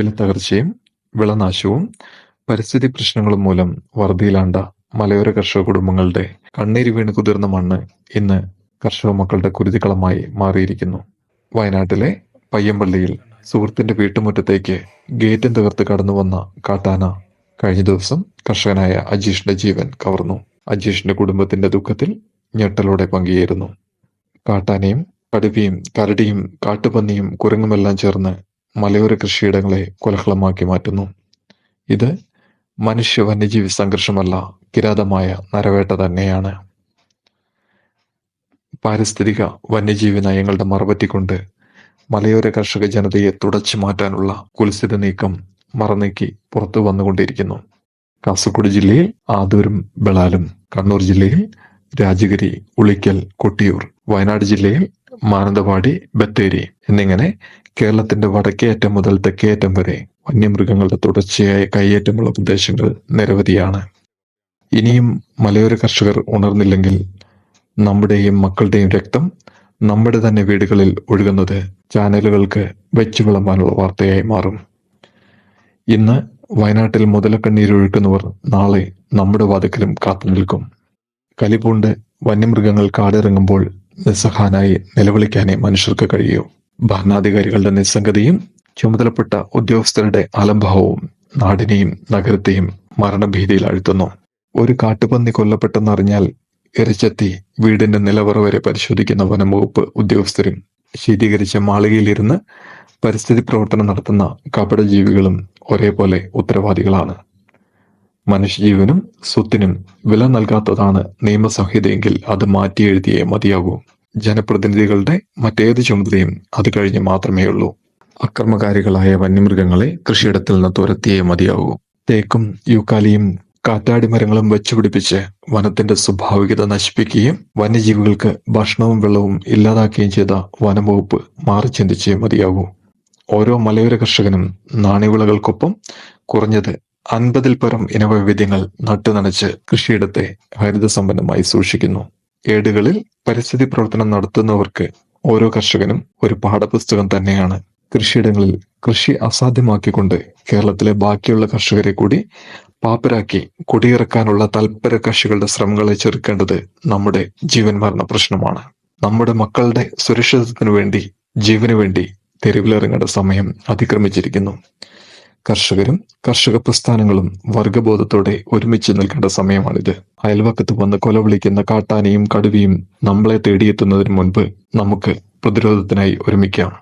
വിലത്തകർച്ചയും വിളനാശവും പരിസ്ഥിതി പ്രശ്നങ്ങളും മൂലം വറുതിയിലാണ്ട മലയോര കർഷക കുടുംബങ്ങളുടെ കണ്ണീര് വീണ് കുതിർന്ന മണ്ണ് ഇന്ന് കർഷക മക്കളുടെ കുരുതികളമായി മാറിയിരിക്കുന്നു. വയനാട്ടിലെ പയ്യമ്പള്ളിയിൽ സുഹൃത്തിന്റെ വീട്ടുമുറ്റത്തേക്ക് ഗേറ്റും തകർത്ത് കടന്നു വന്ന കാട്ടാന കഴിഞ്ഞ ദിവസം കർഷകനായ അജീഷിന്റെ ജീവൻ കവർന്നു. അജീഷിന്റെ കുടുംബത്തിന്റെ ദുഃഖത്തിൽ ഞെട്ടലോടെ പങ്കുചേരുന്നു. കാട്ടാനയും കടുവയും കരടിയും കാട്ടുപന്നിയും കുരങ്ങുമെല്ലാം ചേർന്ന് മലയോര കൃഷിയിടങ്ങളെ കൊലഹളമാക്കി മാറ്റുന്നു. ഇത് മനുഷ്യ വന്യജീവി സംഘർഷമല്ല കിരാതമായ നരവേട്ട തന്നെയാണ്. പാരിസ്ഥിതിക വന്യജീവി നയങ്ങളുടെ മറുപറ്റിക്കൊണ്ട് മലയോര കർഷക ജനതയെ തുടച്ചു മാറ്റാനുള്ള കുൽസിത നീക്കം മറനീക്കി പുറത്തു വന്നുകൊണ്ടിരിക്കുന്നു. കാസർഗോഡ് ജില്ലയിൽ ആദൂരും ബളാലും കണ്ണൂർ ജില്ലയിൽ രാജഗിരി ഉളിക്കൽ കൊട്ടിയൂർ വയനാട് ജില്ലയിൽ മാനന്തവാടി ബത്തേരി എന്നിങ്ങനെ കേരളത്തിന്റെ വടക്കേയറ്റം മുതൽ തെക്കേയറ്റം വരെ വന്യമൃഗങ്ങളുടെ തുടർച്ചയായ കയ്യേറ്റമുള്ള പ്രദേശങ്ങൾ നിരവധിയാണ്. ഇനിയും മലയോര കർഷകർ ഉണർന്നില്ലെങ്കിൽ നമ്മുടെയും മക്കളുടെയും രക്തം നമ്മുടെ തന്നെ വീടുകളിൽ ഒഴുകുന്നത് ചാനലുകൾക്ക് വെച്ചു വിളമ്പാനുള്ള വാർത്തയായി മാറും. ഇന്ന് വയനാട്ടിൽ മുതലക്കണ്ണീരൊഴുക്കുന്നവർ നാളെ നമ്മുടെ വാതിക്കലും കാത്തു നിൽക്കും. കലിപൂണ്ട് വന്യമൃഗങ്ങൾ കാടിറങ്ങുമ്പോൾ നിസ്സഹാനായി നിലവിളിക്കാനേ മനുഷ്യർക്ക് കഴിയൂ. ഭരണാധികാരികളുടെ നിസ്സംഗതയും ചുമതലപ്പെട്ട ഉദ്യോഗസ്ഥരുടെ അലംഭാവവും നാടിനെയും നഗരത്തെയും മരണഭീതിയിൽ അഴുത്തുന്നു. ഒരു കാട്ടുപന്നി കൊല്ലപ്പെട്ടെന്നറിഞ്ഞാൽ ഇരച്ചെത്തി വീടിന്റെ നിലവറ വരെ പരിശോധിക്കുന്ന വനംവകുപ്പ് ഉദ്യോഗസ്ഥരും ശീതീകരിച്ച മാളികയിലിരുന്ന് പരിസ്ഥിതി പ്രവർത്തനം നടത്തുന്ന കപടജീവികളും ഒരേപോലെ ഉത്തരവാദികളാണ്. മനുഷ്യജീവനും സ്വത്തിനും വില നൽകാത്തതാണ് നിയമസംഹിതയെങ്കിൽ അത് മാറ്റി എഴുതിയേ മതിയാകൂ. ജനപ്രതിനിധികളുടെ മറ്റേത് ചുമതലയും അത് കഴിഞ്ഞ് മാത്രമേ ഉള്ളൂ. അക്രമകാരികളായ വന്യമൃഗങ്ങളെ കൃഷിയിടത്തിൽ നിന്ന് തുരത്തിയേ മതിയാകൂ തേക്കും യൂക്കാലിയും കാറ്റാടി മരങ്ങളും വെച്ചുപിടിപ്പിച്ച് വനത്തിന്റെ സ്വാഭാവികത നശിപ്പിക്കുകയും വന്യജീവികൾക്ക് ഭക്ഷണവും വെള്ളവും ഇല്ലാതാക്കുകയും ചെയ്ത വനംവകുപ്പ് മാറി ചിന്തിച്ചേ മതിയാകൂ ഓരോ മലയോര കർഷകനും നാണ്യവിളകൾക്കൊപ്പം കുറഞ്ഞത് അൻപതിൽ പരം ഇനവൈവിധ്യങ്ങൾ നട്ടുനനച്ച് കൃഷിയിടത്തെ ഹരിതസമ്പന്നമായി സൂക്ഷിക്കുന്നു. ഏടുകളിൽ പരിസ്ഥിതി പ്രവർത്തനം നടത്തുന്നവർക്ക് ഓരോ കർഷകനും ഒരു പാഠപുസ്തകം തന്നെയാണ്. കൃഷിയിടങ്ങളിൽ കൃഷി അസാധ്യമാക്കിക്കൊണ്ട് കേരളത്തിലെ ബാക്കിയുള്ള കർഷകരെ കൂടി പാപ്പരാക്കി കുടിയിറക്കാനുള്ള തൽപര കർഷികളുടെ ശ്രമങ്ങളെ ചെറുക്കേണ്ടത് നമ്മുടെ ജീവൻ മരണ പ്രശ്നമാണ്. നമ്മുടെ മക്കളുടെ സുരക്ഷിതത്വത്തിനു വേണ്ടി ജീവനു വേണ്ടി തെരുവിലിറങ്ങേണ്ട സമയം അതിക്രമിച്ചിരിക്കുന്നു. കർഷകരും കർഷക പ്രസ്ഥാനങ്ങളും വർഗബോധത്തോടെ ഒരുമിച്ച് നിൽക്കേണ്ട സമയമാണിത്. അയൽവക്കത്ത് വന്ന് കൊലവിളിക്കുന്ന കാട്ടാനയും കടുവയും നമ്മളെ തേടിയെത്തുന്നതിന് മുൻപ് നമുക്ക് പ്രതിരോധത്തിനായി ഒരുമിക്കാം.